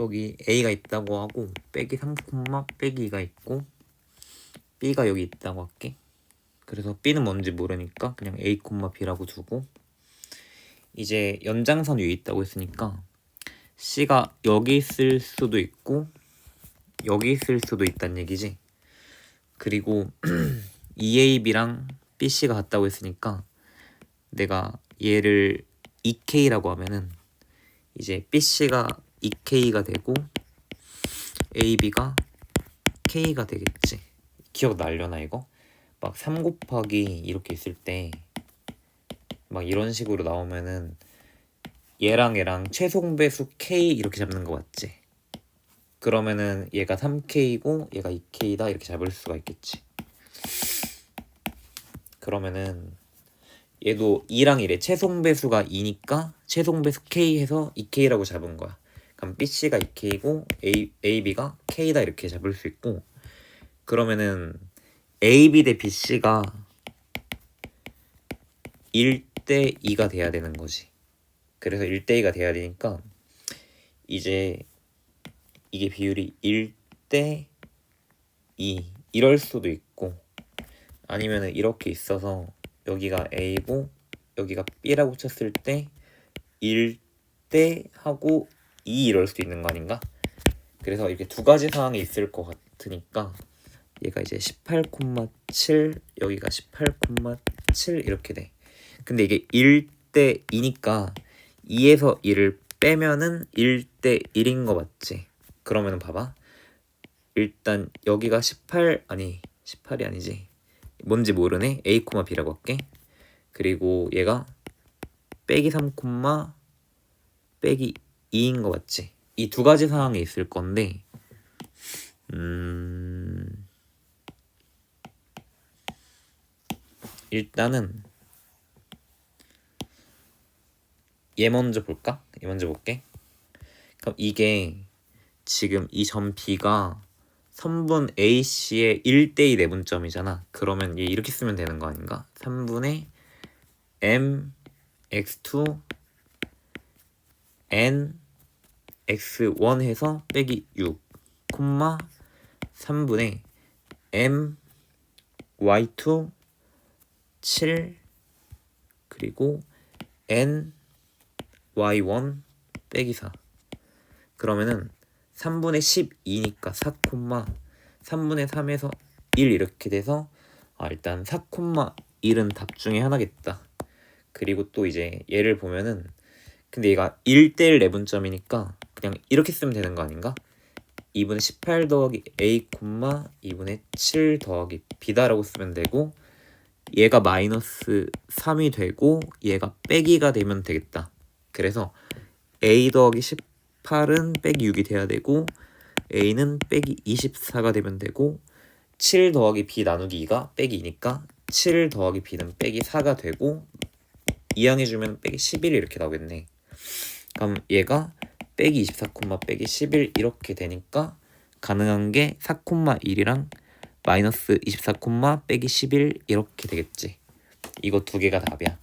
여기 A가 있다고 하고 빼기 3, 빼기 2가 있고 B가 여기 있다고 할게. 그래서 B는 뭔지 모르니까 그냥 A, B라고 두고 이제 연장선 위에 있다고 했으니까 C가 여기 있을 수도 있고 여기 있을 수도 있다는 얘기지. 그리고 EAB랑 BC가 같다고 했으니까 내가 얘를 EK라고 하면은 이제 BC가 EK가 되고 AB가 K가 되겠지. 기억 날려나 이거? 막 3 곱하기 이렇게 있을 때 막 이런 식으로 나오면은 얘랑 얘랑 최송배수 K 이렇게 잡는 거 맞지? 그러면은 얘가 3K고 얘가 2K다 이렇게 잡을 수가 있겠지. 그러면은 얘도 2랑 1의 최송배수가 2니까 최송배수 K 해서 2K라고 잡은 거야. 그럼 BC가 2K고 A, AB가 K다 이렇게 잡을 수 있고 그러면은 AB 대 BC가 1대 2가 돼야 되는 거지. 그래서 1대 2가 돼야 되니까 이제 이게 비율이 1대 2 이럴 수도 있고 아니면은 이렇게 있어서 여기가 A고 여기가 B라고 쳤을 때 1대 하고 2 이럴 수도 있는 거 아닌가? 그래서 이렇게 두 가지 상황이 있을 것 같으니까 얘가 이제 18,7 여기가 18,7 이렇게 돼. 근데 이게 1대 2니까 2에서 1을 빼면은 1대 1인 거 맞지? 그러면은 봐봐. 일단 여기가 18 아니 18이 아니지. 뭔지 모르네. A, B라고 할게. 그리고 얘가 빼기 3, 빼기 2인 거 맞지? 이 두 가지 상황이 있을 건데 음 일단은 얘 먼저 볼까? 얘 먼저 볼게. 그럼 이게 지금 이 점 B가 선분 AC의 1대2 내분점이잖아. 그러면 얘 이렇게 쓰면 되는 거 아닌가? 3분의 M X2 N X1 해서 빼기 6 콤마 3분의 M Y2 7 그리고 N Y1 빼기 4 그러면은 3분의 12니까 4 3분의 3에서 1 이렇게 돼서 아 일단 4 1은 답 중에 하나겠다. 그리고 또 이제 얘를 보면은 근데 얘가 1대1 내분점이니까 그냥 이렇게 쓰면 되는 거 아닌가? 2분의 18 더하기 a, 2분의 7 더하기 b다라고 쓰면 되고 얘가 마이너스 3이 되고 얘가 빼기가 되면 되겠다. 그래서 a 더하기 18은 빼기 6이 돼야 되고 a는 빼기 24가 되면 되고 7 더하기 b 나누기 2가 빼기 2니까 7 더하기 b는 빼기 4가 되고 이항해주면 빼기 11이 이렇게 나오겠네. 그럼 얘가 빼기 24, 빼기 11 이렇게 되니까 가능한 게 4, 1이랑 마이너스 24, 빼기 11 이렇게 되겠지. 이거 두 개가 답이야.